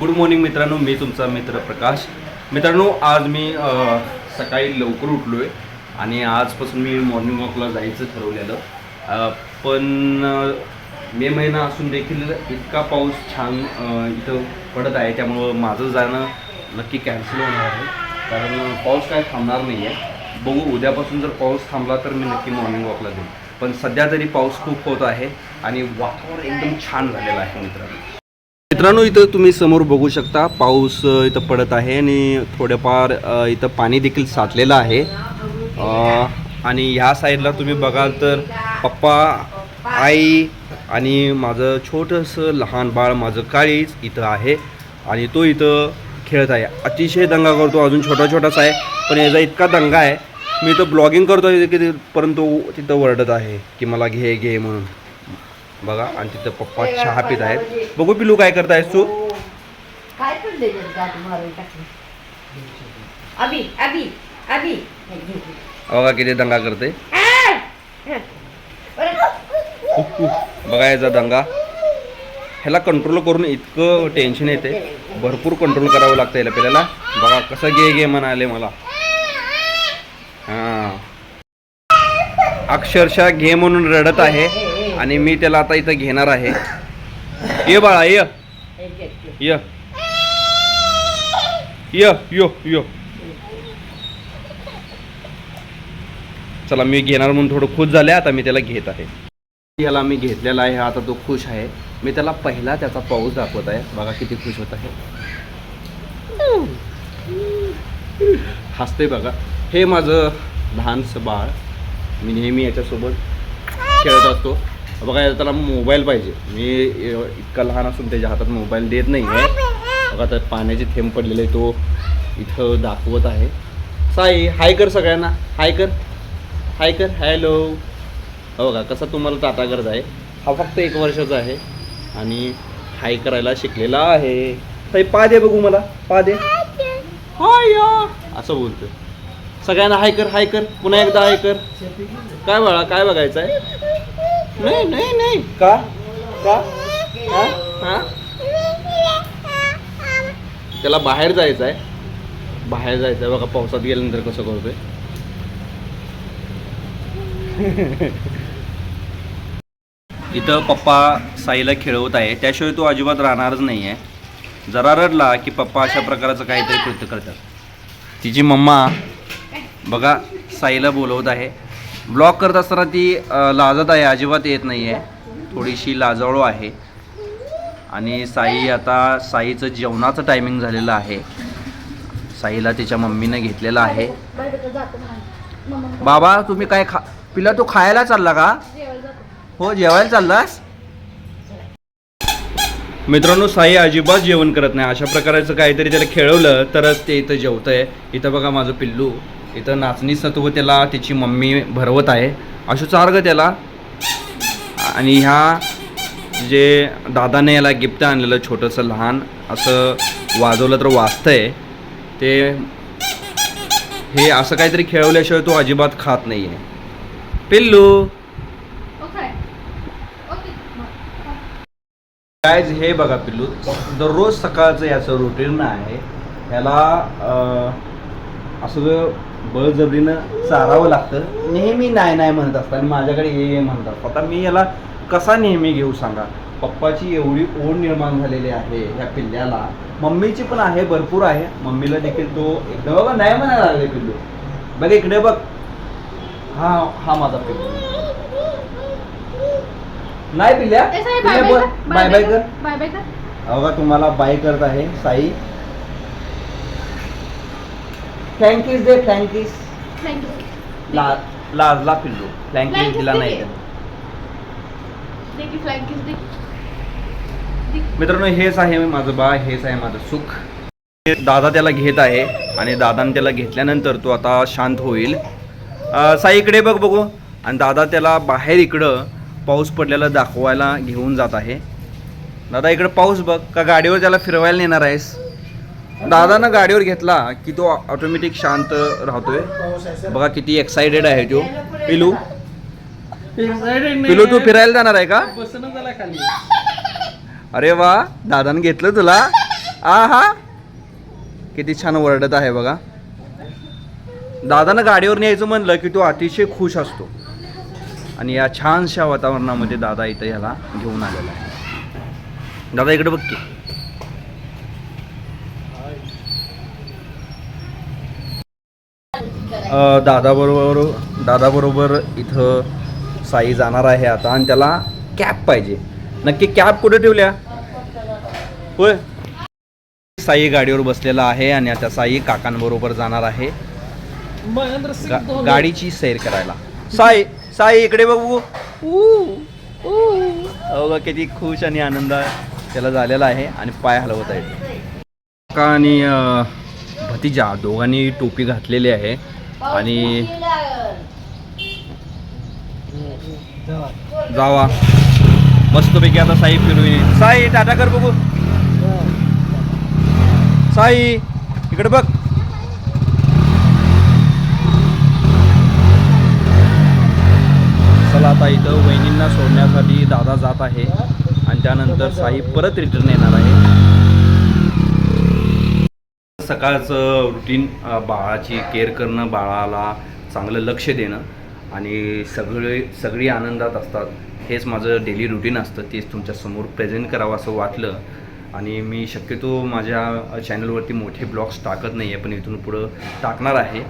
Good morning मित्रांनो. मी तुमचा मित्र प्रकाश. मित्रांनो आज मी सकाळी लवकर उठलो आहे आणि आजपासून मी मॉर्निंग वॉकला जायचं ठरवलेलं. पण मे महिना असून देखील इतका पाऊस छान इथं पडत आहे. त्यामुळं माझं जाणं नक्की कॅन्सल होणार आहे. कारण पाऊस काय थांबणार नाही आहे बघू उद्यापासून जर पाऊस थांबला तर मी नक्की मॉर्निंग वॉकला जाईन. पण सध्या तरी पाऊस खूप होत आहे आणि वातावरण एकदम छान झालेलं आहे मित्रांनो. मित्रांनो इथं तुम्ही समोर बघू शकता पाऊस इथं पडत आहे आणि थोडंफार इथं पाणी देखील साचलेलं आहे. आणि ह्या साईडला तुम्ही बघाल तर पप्पा आई आणि माझं छोटंसं लहान बाळ माझं काळीच इथं आहे आणि तो इथं खेळत आहे. अतिशय दंगा करतो अजून छोटा छोटासा आहे पण याचा इतका दंगा आहे. मी इथं ब्लॉगिंग करतो आहे की परंतु तिथं वरडत आहे की मला घे घे म्हणून. बघा आणि तिथं पप्पा चहा पित आहेत. बघू पिलू काय तू काय गाठ मारून टाकली अभि अभि अभि. बघा किती दंगा करते बघा याचा दंगा. ह्याला कंट्रोल करून इतकं टेन्शन येते भरपूर कंट्रोल करावं लागतं याला आपल्याला बघा कसं घे घे म्हणाले मला. हां. अक्षरशः घे म्हणून रडत आहे. आणि मी त्याला आता इथं घेणार आहे. ये बाळा ये. य. य यो यो. चला मी घेणार म्हणून थोडं खुश झाले आता मी त्याला घेत आहे. याला मी घेतलेला आहे आता तो खुश आहे. मी त्याला पहिला त्याचा पाऊस दाखवत आहे. बघा किती खुश होत आहे. हसते बघा. हे माझं लहानसं बाळ. मी नेहमी याच्यासोबत खेळत असतो. बघा त्याला मोबाईल पाहिजे. मी इतका लहान असून त्याच्या हातात मोबाईल देत नाही आहे बघा तर पाण्याचे थेंब पडलेले तो. इथं दाखवत आहे. साई हाय कर सगळ्यांना. हाय कर. हाय कर. हॅलो. हो का कसा तुम्हाला टाटा करत आहे. हा फक्त एक वर्षाचा आहे. आणि हाय करायला शिकलेला आहे. ताई पा दे बघू मला. पा दे. हाय असं बोलतो सगळ्यांना हाय कर हाय कर. पुन्हा एकदा हाय कर. काय बाळा काय बघायचं आहे नाही नाही नाही. का? का? हा? हा? त्याला बाहेर जायचं आहे बाहेर जायचं आहे बघा पावसात गेल्यानंतर कसं करतोय. इथं पप्पा साईला खेळवत आहे. त्याशिवाय तो अजिबात राहणारच नाही आहे जरा रडला की पप्पा अशा प्रकारचं काहीतरी कृत्य करतात. तिची मम्मा बघा साईला बोलवत आहे. ब्लॉग करत असताना ती लाजत आहे अजिबात येत नाही आहे थोडीशी लाजाळू आहे. आणि साई आता साईचं जेवणाचं टायमिंग झालेलं आहे. साईला तिच्या मम्मीनं घेतलेलं आहे. बाबा तुम्ही काय खा पिला तू खायला चालला का? हो जेवायला चाललास? मित्रांनो साई अजिबात जेवण करत नाही. अशा प्रकारचं काहीतरी त्याला खेळवलं तरच ते इथं जेवतंय. इथं बघा माझं पिल्लू. इथं नाचणी सत्व त्याला तिची मम्मी भरवत आहे. अशू चार ग त्याला. आणि ह्या जे दादाने याला गिफ्ट आणलेलं छोटंसं लहान असं वाजवलं तर वाजतंय. ते हे असं काहीतरी खेळवल्याशिवाय तो अजिबात खात नाही आहे पिल्लू काय हे बघा पिल्लू. दररोज सकाळचं याचं रुटीन आहे. ह्याला असं बळजबरीनं चारावं लागतं. नेहमी नाही नाही म्हणत असतात. आणि माझ्याकडे ये ये म्हणत असतात. आता मी याला कसा नेहमी घेऊ सांगा? पप्पाची एवढी ओढ निर्माण झालेली आहे ह्या पिल्ल्याला. मम्मीची पण आहे भरपूर आहे. मम्मीला देखील तो एकदम बघा नाही म्हणायला लागले पिल्लू. बघ इकडे बघ. हा हा माझा पिल्लू. नाही पिल्ल्या? बाय बाय कर बाय बाय कर. बघा तुम्हाला बाय करत आहे साई. फ्लँकीस दे फ्लँकीस ला लाजला पिल्लू. Flankies दिला नाही. मित्रांनो हेच आहे माझं बा हेच आहे माझं सुख. दादा त्याला घेत आहे आणि दादाने त्याला घेतल्यानंतर तो आता शांत होईल. साई इकडे बघ बघू. आणि दादा त्याला बाहेर इकडं पाऊस पडलेला दाखवायला घेऊन जात आहे. दादा इकडं पाऊस बघ. का गाडीवर त्याला फिरवायला नेणार आहेस? दादानं गाडीवर घेतला की तो ऑटोमॅटिक शांत राहतोय. बघा किती एक्साइटेड आहे तो पिलू. पिलू तू फिरायला जाणार आहे का? अरे वा दादाने घेतलं तुला. आहा. किती छान ओरडत आहे बघा. दादानं गाडीवर न्यायचं म्हणलं की तो अतिशय खुश असतो. आणि या छानशा वातावरणामध्ये दादा इथं ह्याला घेऊन आलेला आहे. दादा इकडे बघ की दादाबरोबर दादाबरोबर इथं साई जाणार आहे आता आणि त्याला कॅप पाहिजे. नक्की कॅप कुठे ठेवल्या? होय. साई गाडीवर बसलेला आहे आणि आता साई काकांबरोबर जाणार आहे. गा- गाडीची सैर करायला. साई साई इकडे बघू. बघ, किती खुश आणि आनंद त्याला झालेला आहे आणि पाय हलवत आहे काका आणि भतीजा दोघांनी टोपी घातलेली आहे. आणि जावा. मस्तपैकी आता साई फिरून साई टाटा कर बघू. साई इकडे बघ. चला आता इथं वहिनींना सोडण्यासाठी दादा जात आहे. आणि त्यानंतर साई परत रिटर्न येणार आहे. सकाळचं रुटीन बाळाची केअर करणं बाळाला चांगलं लक्ष देणं आणि सगळे सगळी आनंदात असतात. हेच माझं डेली रुटीन असतं. तेच तुमच्यासमोर प्रेझेंट करावं असं वाटलं आणि मी शक्यतो माझ्या चॅनलवरती मोठे ब्लॉग्स टाकत नाही आहे पण इथून पुढं टाकणार आहे.